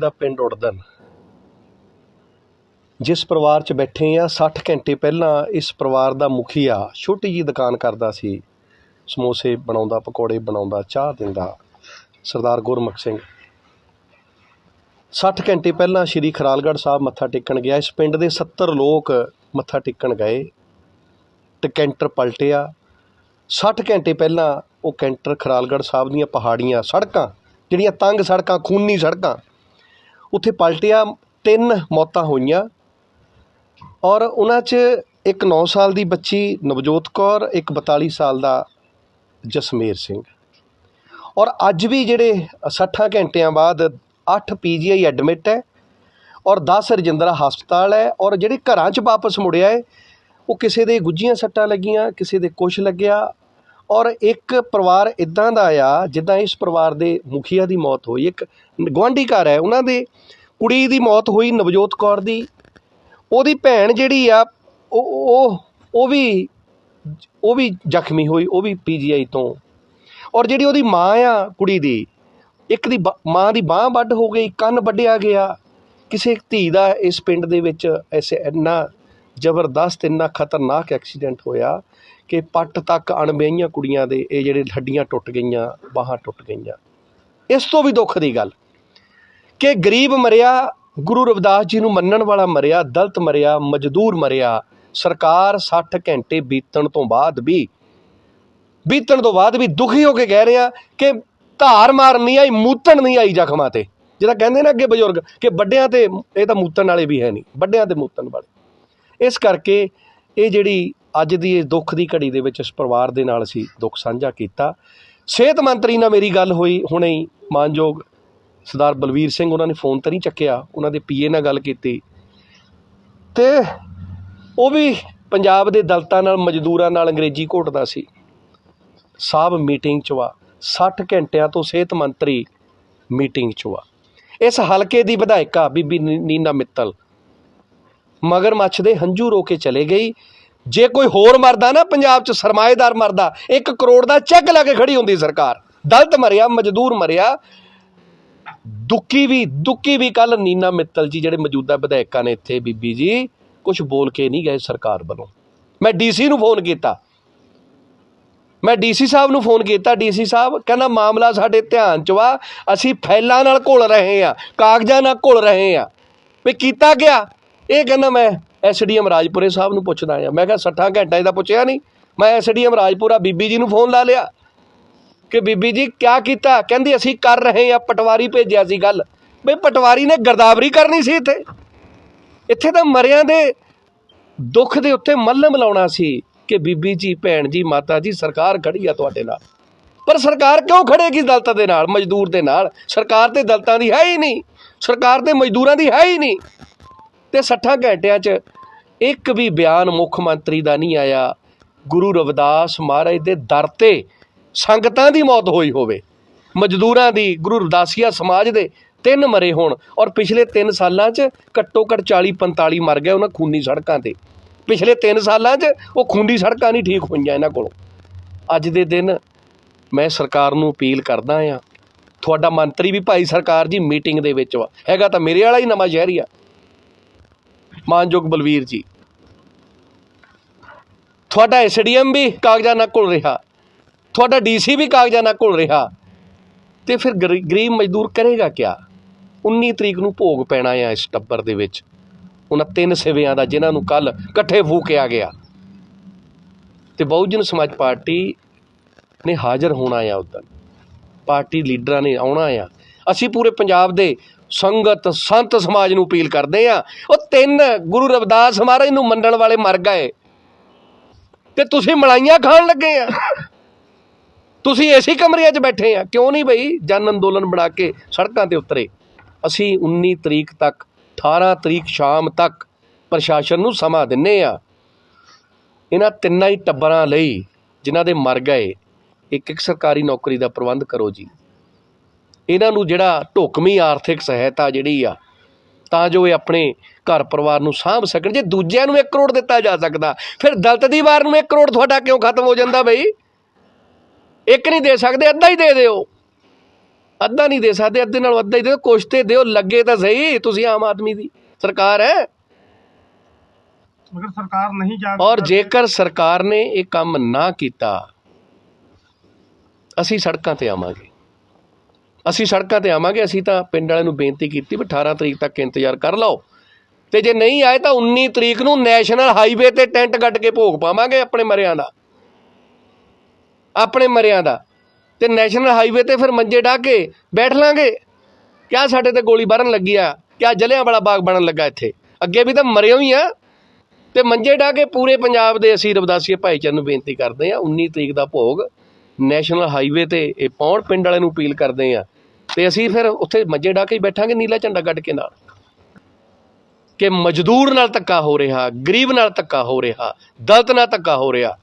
ਦਾ ਪਿੰਡ ਉੜਦਨ ਜਿਸ ਪਰਿਵਾਰ 'ਚ ਬੈਠੇ ਆ 60 ਘੰਟੇ ਪਹਿਲਾਂ ਇਸ ਪਰਿਵਾਰ ਦਾ ਮੁਖੀਆ ਛੋਟੀ ਜੀ ਦੁਕਾਨ ਕਰਦਾ ਸੀ। ਸਮੋਸੇ ਬਣਾਉਂਦਾ, ਪਕੌੜੇ ਬਣਾਉਂਦਾ, ਚਾਹ ਦਿੰਦਾ। ਸਰਦਾਰ ਗੁਰਮੁਖ ਸਿੰਘ। 60 ਘੰਟੇ ਪਹਿਲਾਂ ਸ਼੍ਰੀ ਖਰਾਲਗੜ੍ਹ ਸਾਹਿਬ ਮੱਥਾ ਟੇਕਣ ਗਿਆ। ਇਸ ਪਿੰਡ ਦੇ 70 ਲੋਕ ਮੱਥਾ ਟੇਕਣ ਗਏ। ਤੇ ਕੈਂਟਰ ਪਲਟਿਆ। 60 ਘੰਟੇ ਪਹਿਲਾਂ ਉਹ ਕੈਂਟਰ ਖਰਾਲਗੜ੍ਹ ਸਾਹਿਬ ਦੀਆਂ ਪਹਾੜੀਆਂ ਸੜਕਾਂ, ਜਿਹੜੀਆਂ ਤੰਗ ਸੜਕਾਂ, ਖੂਨੀ ਸੜਕਾਂ ਉੱਥੇ ਪਲਟਿਆ ਤਿੰਨ ਮੌਤਾਂ ਹੋਈਆਂ ਔਰ ਉਹਨਾਂ 'ਚ ਇੱਕ 9 ਸਾਲ ਦੀ ਬੱਚੀ ਨਵਜੋਤ ਕੌਰ, ਇੱਕ 42 ਸਾਲ ਦਾ ਜਸਮੇਰ ਸਿੰਘ। ਔਰ ਅੱਜ ਵੀ ਜਿਹੜੇ 60 ਘੰਟਿਆਂ ਬਾਅਦ 8 ਪੀਜੀਆਈ ਐਡਮਿਟ ਹੈ ਔਰ 10 ਰਜਿੰਦਰਾ ਹਸਪਤਾਲ ਹੈ ਔਰ ਜਿਹੜੇ ਘਰਾਂ 'ਚ ਵਾਪਸ ਮੁੜਿਆ ਹੈ, ਉਹ ਕਿਸੇ ਦੇ ਗੁੱਜੀਆਂ ਸੱਟਾਂ ਲੱਗੀਆਂ, ਕਿਸੇ ਦੇ ਕੁਛ ਲੱਗਿਆ ਔਰ ਇੱਕ ਪਰਿਵਾਰ ਇੱਦਾਂ ਦਾ ਆ, ਜਿੱਦਾਂ ਇਸ ਪਰਿਵਾਰ ਦੇ ਮੁਖੀਆ ਦੀ ਮੌਤ ਹੋਈ। ਇੱਕ ਗੁਆਂਢੀ ਘਰ ਹੈ, ਉਹਨਾਂ ਦੇ ਕੁੜੀ ਦੀ ਮੌਤ ਹੋਈ ਨਵਜੋਤ ਕੌਰ ਦੀ। ਉਹਦੀ ਭੈਣ ਜਿਹੜੀ ਆ, ਉਹ ਉਹ ਵੀ ਉਹ ਵੀ ਜ਼ਖਮੀ ਹੋਈ, ਉਹ ਵੀ ਪੀਜੀਆਈ ਤੋਂ। ਔਰ ਜਿਹੜੀ ਉਹਦੀ ਮਾਂ ਆ ਕੁੜੀ ਦੀ, ਇੱਕ ਦੀ ਬ- ਮਾਂ ਦੀ ਬਾਹ ਵੱਢ ਹੋ ਗਈ, ਕੰਨ ਵੱਢਿਆ ਗਿਆ। ਕਿਸੇ ਧੀ ਦਾ ਇਸ ਪਿੰਡ ਦੇ ਵਿੱਚ ਐਸੇ ਇੰਨਾ ਜ਼ਬਰਦਸਤ ਇੰਨਾ ਖਤਰਨਾਕ ਐਕਸੀਡੈਂਟ ਹੋਇਆ ਕਿ ਪੱਟ ਤੱਕ ਅਣਬਿਆਹੀਆਂ ਕੁੜੀਆਂ ਦੇ ਇਹ ਜਿਹੜੇ ਹੱਡੀਆਂ ਟੁੱਟ ਗਈਆਂ, ਬਾਹਾਂ ਟੁੱਟ ਗਈਆਂ। ਇਸ ਤੋਂ ਵੀ ਦੁੱਖ ਦੀ ਗੱਲ ਕਿ ਗਰੀਬ ਮਰਿਆ, ਗੁਰੂ ਰਵਿਦਾਸ ਜੀ ਨੂੰ ਮੰਨਣ ਵਾਲਾ ਮਰਿਆ, ਦਲਤ ਮਰਿਆ, ਮਜ਼ਦੂਰ ਮਰਿਆ, ਸਰਕਾਰ 60 ਘੰਟੇ ਬੀਤਣ ਤੋਂ ਬਾਅਦ ਵੀ, ਬੀਤਣ ਤੋਂ ਬਾਅਦ ਵੀ ਦੁਖੀ ਹੋ ਕੇ ਕਹਿ ਰਿਹਾ ਕਿ ਧਾਰ ਮਾਰਨ ਨਹੀਂ ਆਈ, ਮੂਤਣ ਨਹੀਂ ਆਈ ਜ਼ਖਮਾਂ ਤੇ। ਜਿਹੜਾ ਕਹਿੰਦੇ ਨਾ ਅੱਗੇ ਬਜ਼ੁਰਗ ਕਿ ਵੱਡਿਆਂ ਤੇ, ਇਹ ਤਾਂ ਮੂਤਣ ਵਾਲੇ ਵੀ ਹੈ ਨਹੀਂ, ਵੱਡਿਆਂ ਤੇ ਮੂਤਣ ਵਾਲੇ। ਇਸ ਕਰਕੇ ਇਹ ਜਿਹੜੀ ਅੱਜ ਦੀ ਇਸ ਦੁੱਖ ਦੀ ਘੜੀ ਦੇ ਵਿੱਚ ਇਸ ਪਰਿਵਾਰ ਦੇ ਨਾਲ ਅਸੀਂ ਦੁੱਖ ਸਾਂਝਾ ਕੀਤਾ। ਸਿਹਤ ਮੰਤਰੀ ਨਾਲ ਮੇਰੀ ਗੱਲ ਹੋਈ, ਹੁਣੇ ਹੀ ਮਾਨਯੋਗ ਸਰਦਾਰ ਬਲਵੀਰ ਸਿੰਘ ਉਹਨਾਂ ਨੇ ਫੋਨ ਤਾਂ ਨਹੀਂ ਚੱਕਿਆ, ਉਹਨਾਂ ਦੇ ਪੀਏ ਨਾਲ ਗੱਲ ਕੀਤੀ। ਤੇ ਉਹ ਵੀ ਪੰਜਾਬ ਦੇ ਦਲਤਾਂ ਨਾਲ, ਮਜ਼ਦੂਰਾਂ ਨਾਲ ਅੰਗਰੇਜ਼ੀ ਘੋਟਦਾ ਸੀ। ਸਾਹਿਬ ਮੀਟਿੰਗ 'ਚ ਵਾ 60 ਘੰਟਿਆਂ ਤੋਂ ਸਿਹਤ ਮੰਤਰੀ ਮੀਟਿੰਗ 'ਚ ਵਾ। ਇਸ ਹਲਕੇ ਦੀ ਵਿਧਾਇਕਾ ਬੀਬੀ ਨੀਨਾ ਮਿੱਤਲ ਮਗਰਮੱਛ ਦੇ ਹੰਝੂ ਰੋ ਕੇ ਚਲੇ ਗਈ। ਜੇ ਕੋਈ ਹੋਰ ਮਰਦਾ ਨਾ, ਪੰਜਾਬ 'ਚ ਸਰਮਾਏਦਾਰ ਮਰਦਾ 1 ਕਰੋੜ ਦਾ ਚੈੱਕ ਲਾ ਕੇ ਖੜੀ ਹੁੰਦੀ ਸਰਕਾਰ। ਦਲਤ ਮਰਿਆ, ਮਜ਼ਦੂਰ ਮਰਿਆ। ਦੁੱਕੀ ਵੀ ਦੁੱਕੀ ਵੀ ਕੱਲ ਨੀਨਾ ਮਿੱਤਲ ਜੀ, ਜਿਹੜੇ ਮੌਜੂਦਾ ਵਿਧਾਇਕਾਂ ਨੇ ਇੱਥੇ, ਬੀਬੀ ਜੀ ਕੁਝ ਬੋਲ ਕੇ ਨਹੀਂ ਗਏ ਸਰਕਾਰ ਵੱਲੋਂ। ਮੈਂ ਡੀਸੀ ਨੂੰ ਫੋਨ ਕੀਤਾ। ਮੈਂ ਡੀਸੀ ਸਾਹਿਬ ਨੂੰ ਫੋਨ ਕੀਤਾ ਡੀਸੀ ਸਾਹਿਬ, ਕਹਿੰਦਾ ਮਾਮਲਾ ਸਾਡੇ ਧਿਆਨ 'ਚ ਵਾ, ਅਸੀਂ ਫੈਲਾਂ ਨਾਲ ਘੁਲ ਰਹੇ ਆ ਕਾਗਜ਼ਾਂ ਨਾਲ ਘੁਲ ਰਹੇ ਆ ਵੀ ਕੀਤਾ ਗਿਆ ਇਹ ਕਹਿੰਦਾ ਮੈਂ ਐਸਡੀਐਮ ਰਾਜਪੁਰੇ ਸਾਹਿਬ ਨੂੰ ਪੁੱਛਦਾ ਆ। ਮੈਂ ਕਿਹਾ 60 ਘੰਟਾ ਇਹਦਾ ਪੁੱਛਿਆ ਨਹੀਂ ਮੈਂ ਐਸਡੀਐਮ ਰਾਜਪੁਰਾ ਬੀਬੀ ਜੀ ਨੂੰ ਫੋਨ ਲਾ ਲਿਆ ਕਿ ਬੀਬੀ ਜੀ ਕਿਆ ਕੀਤਾ? ਕਹਿੰਦੀ ਅਸੀਂ ਕਰ ਰਹੇ ਆ, ਪਟਵਾਰੀ ਭੇਜਿਆ ਸੀ ਗੱਲ। ਬਈ ਪਟਵਾਰੀ ਨੇ ਗਰਦਾਵਰੀ ਕਰਨੀ ਸੀ ਇੱਥੇ। ਇੱਥੇ ਤਾਂ ਮਰਿਆਂ ਦੇ ਦੁੱਖ ਦੇ ਉੱਤੇ ਮੱਲਮ ਲਾਉਣਾ ਸੀ ਕਿ ਬੀਬੀ ਜੀ, ਭੈਣ ਜੀ, ਮਾਤਾ ਜੀ, ਸਰਕਾਰ ਖੜੀ ਆ ਤੁਹਾਡੇ ਨਾਲ। ਪਰ ਸਰਕਾਰ ਕਿਉਂ ਖੜੇਗੀ ਦਲਤਾਂ ਦੇ ਨਾਲ, ਮਜ਼ਦੂਰ ਦੇ ਨਾਲ? ਸਰਕਾਰ ਤੇ ਦਲਤਾਂ ਦੀ ਹੈ ਹੀ ਨਹੀਂ। ਸਰਕਾਰ ਤੇ ਮਜ਼ਦੂਰਾਂ ਦੀ ਹੈ ਹੀ ਨਹੀਂ। ਤੇ 60 ਘੰਟਿਆਂ 'ਚ ਇੱਕ ਵੀ ਬਿਆਨ ਮੁੱਖ ਮੰਤਰੀ ਦਾ ਨਹੀਂ ਆਇਆ। ਗੁਰੂ ਰਵਿਦਾਸ ਮਹਾਰਾਜ ਦੇ ਦਰ ਤੇ ਸੰਗਤਾਂ ਦੀ ਮੌਤ ਹੋਈ ਹੋਵੇ। ਮਜ਼ਦੂਰਾਂ ਦੀ, ਗੁਰੂ ਰਵਿਦਾਸੀਆ ਸਮਾਜ ਦੇ ਤਿੰਨ ਮਰੇ ਹੋਣ ਔਰ ਪਿਛਲੇ 3 ਸਾਲਾਂ 'ਚ ਘੱਟੋ ਘੱਟ 40 45 ਮਰ ਗਏ ਉਹਨਾਂ ਖੂਨੀ ਸੜਕਾਂ ਤੇ। ਪਿਛਲੇ 3 ਸਾਲਾਂ 'ਚ ਉਹ ਖੂਨੀ ਸੜਕਾਂ ਨਹੀਂ ਠੀਕ ਹੋਈਆਂ ਇਹਨਾਂ ਕੋਲੋਂ। ਅੱਜ ਦੇ ਦਿਨ ਮੈਂ ਸਰਕਾਰ ਨੂੰ ਅਪੀਲ ਕਰਦਾ ਆ, ਤੁਹਾਡਾ ਮੰਤਰੀ ਵੀ ਭਾਈ ਸਰਕਾਰ ਜੀ ਮੀਟਿੰਗ ਦੇ ਵਿੱਚ ਵਾ। ਹੈਗਾ ਤਾਂ ਮੇਰੇ ਵਾਲਾ ਹੀ ਨਵਾਂ ਸ਼ਹਿਰੀ ਆ। ਮਾਨਯੋਗ ਬਲਵੀਰ ਜੀ। ਤੁਹਾਡਾ ਐਸਡੀਐਮ ਵੀ ਕਾਗਜ਼ਾਂ ਨਾਲ ਘੁਲ ਰਿਹਾ। ਤੁਹਾਡਾ ਡੀਸੀ ਵੀ ਕਾਗਜ਼ਾਂ ਨਾਲ ਘੁਲ ਰਿਹਾ। ਤੇ ਫਿਰ ਗਰੀਬ ਮਜ਼ਦੂਰ ਕਰੇਗਾ ਕਿਆ? 19 ਤਰੀਕ ਨੂੰ ਭੋਗ ਪੈਣਾ ਆ ਇਸ ਟੱਬਰ ਦੇ ਵਿੱਚ। ਉਹਨਾਂ ਤਿੰਨ ਸਿਵਿਆਂ ਦਾ ਜਿਨ੍ਹਾਂ ਨੂੰ ਕੱਲ ਇਕੱਠੇ ਫੂਕਿਆ ਗਿਆ। ਤੇ ਬਹੁਜਨ ਸਮਾਜ ਪਾਰਟੀ ਨੇ ਹਾਜ਼ਰ ਹੋਣਾ ਆ ਉਦੋਂ ਪਾਰਟੀ ਲੀਡਰਾਂ ਨੇ ਆਉਣਾ ਆ। ਅਸੀਂ ਪੂਰੇ ਪੰਜਾਬ ਦੇ ਸੰਗਤ, ਸੰਤ ਸਮਾਜ ਨੂੰ ਅਪੀਲ ਕਰਦੇ ਆ ਉਹ ਤਿੰਨ ਗੁਰੂ ਰਵਿਦਾਸ ਮਹਾਰਾਜ ਨੂੰ ਮੰਨਣ ਵਾਲੇ ਮਰ ਗਏ ਤੇ ਤੁਸੀਂ ਮਲਾਈਆਂ ਖਾਣ ਲੱਗੇ ਆ। ਤੁਸੀਂ ਏਸੀ ਕਮਰਿਆਂ 'ਚ ਬੈਠੇ ਆ। ਕਿਉਂ ਨਹੀਂ ਬਈ? ਜਨ ਅੰਦੋਲਨ ਬਣਾ ਕੇ ਸੜਕਾਂ ਤੇ ਉਤਰੇ। ਅਸੀਂ 19 ਤਰੀਕ ਤੱਕ 18 ਤਰੀਕ ਸ਼ਾਮ ਤੱਕ ਪ੍ਰਸ਼ਾਸਨ ਨੂੰ ਸਮਾਂ ਦਿੰਨੇ ਆ। ਇਹਨਾਂ ਤਿੰਨਾਂ ਹੀ ਟੱਬਰਾਂ ਲਈ ਜਿਨ੍ਹਾਂ ਦੇ ਮਰ ਗਏ ਇੱਕ ਇੱਕ ਸਰਕਾਰੀ ਨੌਕਰੀ ਦਾ ਪ੍ਰਬੰਧ ਕਰੋ ਜੀ। ਇਹਨਾਂ ਨੂੰ ਜਿਹੜਾ ਢੁਕਵੀਂ ਆਰਥਿਕ ਸਹਾਇਤਾ ਜਿਹੜੀ ਆ ਤਾਂ ਜੋ ਇਹ ਆਪਣੇ ਘਰ ਪਰਿਵਾਰ ਨੂੰ ਸਾਂਭ ਸਕਣ। ਜੇ ਦੂਜਿਆਂ ਨੂੰ 1 ਕਰੋੜ ਦਿੱਤਾ ਜਾ ਸਕਦਾ ਫਿਰ ਦਲਿਤ ਦੀ ਵਾਰ ਨੂੰ 1 ਕਰੋੜ ਤੁਹਾਡਾ ਕਿਉਂ ਖਤਮ ਹੋ ਜਾਂਦਾ ਬਈ? ਇੱਕ ਨਹੀਂ ਦੇ ਸਕਦੇ ਅੱਧਾ ਹੀ ਦੇ ਦਿਓ। ਅੱਧਾ ਨਹੀਂ ਦੇ ਸਕਦੇ ਅੱਧੇ ਨਾਲੋਂ ਅੱਧਾ ਹੀ ਦਿਓ। ਕੁਛ ਤੇ ਦਿਓ ਲੱਗੇ ਤਾਂ ਸਹੀ ਤੁਸੀਂ ਆਮ ਆਦਮੀ ਦੀ ਸਰਕਾਰ ਹੈ। ਮਗਰ ਸਰਕਾਰ ਨਹੀਂ ਜਾਗ ਔਰ ਜੇਕਰ ਸਰਕਾਰ ਨੇ ਇਹ ਕੰਮ ਨਾ ਕੀਤਾ ਅਸੀਂ ਸੜਕਾਂ ਤੇ ਆਵਾਂਗੇ। ਅਸੀਂ ਸੜਕਾਂ ਤੇ ਆਵਾਂਗੇ, ਅਸੀਂ ਤਾਂ ਪਿੰਡ ਵਾਲਿਆਂ ਨੂੰ ਬੇਨਤੀ ਕੀਤੀ ਵੀ 18 ਤਰੀਕ ਤੱਕ ਇੰਤਜ਼ਾਰ ਕਰ ਲਓ। ਤੇ ਜੇ ਨਹੀਂ ਆਏ ਤਾਂ 19 ਤਰੀਕ ਨੂੰ ਨੈਸ਼ਨਲ ਹਾਈਵੇ ਤੇ ਟੈਂਟ ਗੱਡ ਕੇ ਭੋਗ ਪਾਵਾਂਗੇ ਆਪਣੇ ਮਰਿਆਂ ਦਾ। ਆਪਣੇ ਮਰਿਆਂ ਦਾ। ਤੇ ਨੈਸ਼ਨਲ ਹਾਈਵੇ ਤੇ ਫਿਰ ਮੰਜੇ ਢਾ ਕੇ ਬੈਠ ਲਾਂਗੇ। ਕਿਆ ਸਾਡੇ ਤੇ ਗੋਲੀ ਬਾਰਨ ਲੱਗੀ ਆ? ਕਿਆ ਜਲਿਆਂ ਵਾਲਾ ਬਾਗ ਬਣਨ ਲੱਗਾ ਇੱਥੇ? ਅੱਗੇ ਵੀ ਤਾਂ ਮਰਿਓ ਹੀ ਆ। ਤੇ ਮੰਜੇ ਢਾ ਕੇ ਪੂਰੇ ਪੰਜਾਬ ਦੇ ਅਸੀਂ ਰਵਦਾਸੀਏ ਭਾਈਚਾਰੇ ਨੂੰ ਬੇਨਤੀ ਕਰਦੇ ਆ 19 ਤਰੀਕ ਦਾ ਭੋਗ ਨੈਸ਼ਨਲ ਹਾਈਵੇ ਤੇ ਇਹ ਪੌਣ ਪਿੰਡ ਵਾਲਿਆਂ ਨੂੰ ਅਪੀਲ ਕਰਦੇ ਆ। ਤੇ ਅਸੀਂ ਫਿਰ ਉੱਥੇ ਮੰਜੇ ਢਾ ਕੇ ਬੈਠਾਂਗੇ ਨੀਲਾ ਝੰਡਾ ਗੱਡ ਕੇ ਨਾਲ। ਕਿ ਮਜ਼ਦੂਰ ਨਾਲ ਧੱਕਾ ਹੋ ਰਿਹਾ, ਗਰੀਬ ਨਾਲ ਧੱਕਾ ਹੋ ਰਿਹਾ, ਦਲਤ ਨਾਲ ਧੱਕਾ ਹੋ ਰਿਹਾ।